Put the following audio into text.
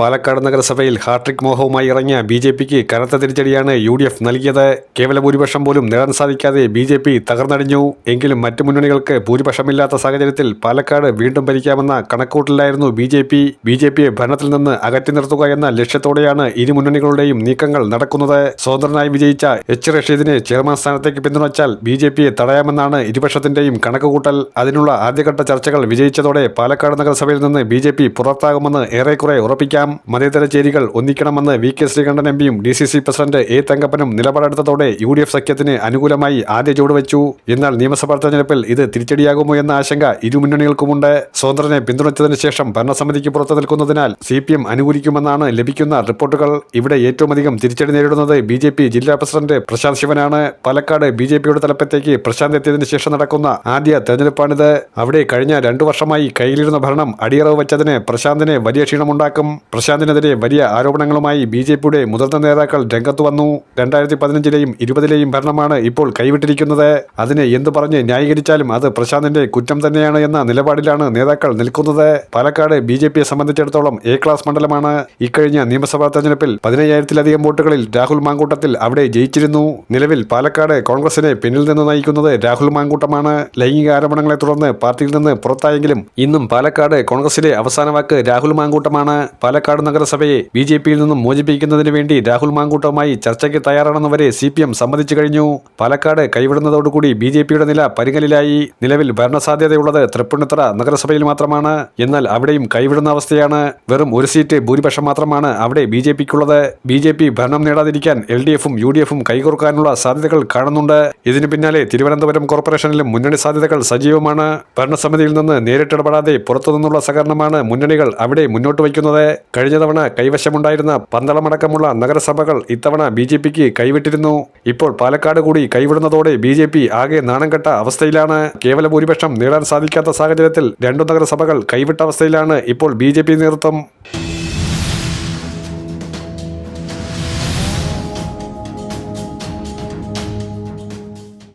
പാലക്കാട് നഗരസഭയിൽ ഹാട്രിക് മോഹവുമായി ഇറങ്ങിയ B J പിക്ക് കനത്ത തിരിച്ചടിയാണ് യു ഡി എഫ് നൽകിയത്. കേവല ഭൂരിപക്ഷം പോലും നേടാൻ സാധിക്കാതെ ബി ജെ പി തകർന്നടിഞ്ഞു. എങ്കിലും മറ്റ് മുന്നണികൾക്ക് ഭൂരിപക്ഷമില്ലാത്ത സാഹചര്യത്തിൽ പാലക്കാട് വീണ്ടും ഭരിക്കാമെന്ന കണക്കൂട്ടിലായിരുന്നു B J P. B J പിയെ ഭരണത്തിൽ നിന്ന് അകറ്റി നിർത്തുക എന്ന ലക്ഷ്യത്തോടെയാണ് ഇരു മുന്നണികളുടെയും നീക്കങ്ങൾ നടക്കുന്നത്. സ്വതന്ത്രനായി വിജയിച്ച എച്ച് റഷീദിനെ ചെയർമാൻ സ്ഥാനത്തേക്ക് പിന്തുണച്ചാൽ ബി ജെ പിയെ തടയാമെന്നാണ് ഇരുപക്ഷത്തിന്റെയും കണക്കുകൂട്ടൽ. അതിനുള്ള ആദ്യഘട്ട ചർച്ചകൾ വിജയിച്ചതോടെ പാലക്കാട് നഗരസഭയിൽ നിന്ന് ബി ജെ പി പുറത്താകുമെന്ന് ഏറെക്കുറെ ഉറപ്പിക്കാം. മതേതര ചേരികൾ ഒന്നിക്കണമെന്ന് വി കെ ശ്രീകണ്ഠൻ എം പിയും D C C president A തങ്കപ്പനും നിലപാടെടുത്തതോടെ യു ഡി എഫ് സഖ്യത്തിന് അനുകൂലമായി ആദ്യ ചുവടുവെച്ചു എന്നാൽ നിയമസഭാ തെരഞ്ഞെടുപ്പിൽ ഇത് തിരിച്ചടിയാകുമോ എന്ന ആശങ്ക ഇരുമുന്നണികൾക്കുമുണ്ട് സ്വതന്ത്രനെ പിന്തുണച്ചതിന് ശേഷം ഭരണസമിതിക്ക് പുറത്തു നിൽക്കുന്നതിനാൽ സി പി എം അനുകൂലിക്കുമെന്നാണ് ലഭിക്കുന്ന റിപ്പോർട്ടുകൾ. ഇവിടെ ഏറ്റവും അധികം തിരിച്ചടി നേരിടുന്നത് ബി ജെ പി ജില്ലാ പ്രസിഡന്റ് പ്രശാന്ത് ശിവനാണ്. പാലക്കാട് ബി ജെ പിയുടെ തലപ്പത്തേക്ക് പ്രശാന്ത് എത്തിയതിനു ശേഷം നടക്കുന്ന ആദ്യ തെരഞ്ഞെടുപ്പാണിത്. അവിടെ കഴിഞ്ഞ രണ്ടു വർഷമായി കയ്യിലിരുന്ന ഭരണം അടിയറവ് വെച്ചതിന് പ്രശാന്തിന് വലിയ ക്ഷീണമുണ്ടാക്കും. പ്രശാന്തിനെതിരെ വലിയ ആരോപണങ്ങളുമായി ബി ജെ പിയുടെ മുതിർന്ന നേതാക്കൾ രംഗത്ത് വന്നു. രണ്ടായിരത്തി പതിനഞ്ചിലെയും ഇരുപതിലെയും ഭരണമാണ് ഇപ്പോൾ കൈവിട്ടിരിക്കുന്നത്. അതിനെ എന്തു പറഞ്ഞ് ന്യായീകരിച്ചാലും അത് പ്രശാന്തിന്റെ കുറ്റം തന്നെയാണ് എന്ന നിലപാടിലാണ് നേതാക്കൾ നിൽക്കുന്നത്. പാലക്കാട് ബി ജെ പിയെ സംബന്ധിച്ചിടത്തോളം എ ക്ലാസ് മണ്ഡലമാണ്. ഇക്കഴിഞ്ഞ നിയമസഭാ തെരഞ്ഞെടുപ്പിൽ പതിനയ്യായിരത്തിലധികം വോട്ടുകളിൽ രാഹുൽ മാങ്കൂട്ടത്തിൽ അവിടെ ജയിച്ചിരുന്നു. നിലവിൽ പാലക്കാട് കോൺഗ്രസിനെ പിന്നിൽ നിന്ന് നയിക്കുന്നത് രാഹുൽ മാങ്കൂട്ടമാണ്. ലൈംഗിക ആരോപണങ്ങളെ തുടർന്ന് പാർട്ടിയിൽ നിന്ന് പുറത്തായെങ്കിലും ഇന്നും പാലക്കാട് കോൺഗ്രസിലെ അവസാന വാക്ക് രാഹുൽ മാങ്കൂട്ടമാണ്. പാലക്കാട് നഗരസഭയെ ബി ജെ പിയിൽ നിന്നും മോചിപ്പിക്കുന്നതിന് വേണ്ടി രാഹുൽ മാങ്കൂട്ടവുമായി ചർച്ചയ്ക്ക് തയ്യാറാണെന്നവരെ സി പി എം സമ്മതിച്ചു കഴിഞ്ഞു. പാലക്കാട് കൈവിടുന്നതോടുകൂടി ബി ജെ പിയുടെ നില പരിങ്ങലിലായി നിലവിൽ ഭരണസാധ്യതയുള്ളത് തൃപ്പൂണിത്തറ നഗരസഭയിൽ മാത്രമാണ്. എന്നാൽ അവിടെയും കൈവിടുന്ന അവസ്ഥയാണ്. വെറും ഒരു സീറ്റ് ഭൂരിപക്ഷം മാത്രമാണ് അവിടെ ബി ജെ പിക്കുള്ളത്. ബി ജെ പി ഭരണം നേടാതിരിക്കാൻ എൽ ഡി എഫും യു ഡി എഫും കൈകോർക്കാനുള്ള സാധ്യതകൾ കാണുന്നുണ്ട്. ഇതിനു പിന്നാലെ തിരുവനന്തപുരം കോർപ്പറേഷനിലും മുന്നണി സാധ്യതകൾ സജീവമാണ്. ഭരണസമിതിയിൽ നിന്ന് നേരിട്ടിടപെടാതെ പുറത്തുനിന്നുള്ള സഹകരണമാണ് മുന്നണികൾ അവിടെ മുന്നോട്ട് വയ്ക്കുന്നത്. കഴിഞ്ഞ തവണ കൈവശമുണ്ടായിരുന്ന പന്തളമടക്കമുള്ള നഗരസഭകൾ ഇത്തവണ ബി ജെ പിക്ക് കൈവിട്ടിരുന്നു. ഇപ്പോൾ പാലക്കാട് കൂടി കൈവിടുന്നതോടെ ബി ജെ പി ആകെ നാണം കെട്ട അവസ്ഥയിലാണ്. കേവല ഭൂരിപക്ഷം നേടാൻ സാധിക്കാത്ത സാഹചര്യത്തിൽ രണ്ടു നഗരസഭകൾ കൈവിട്ട അവസ്ഥയിലാണ് ഇപ്പോൾ ബി നേതൃത്വം.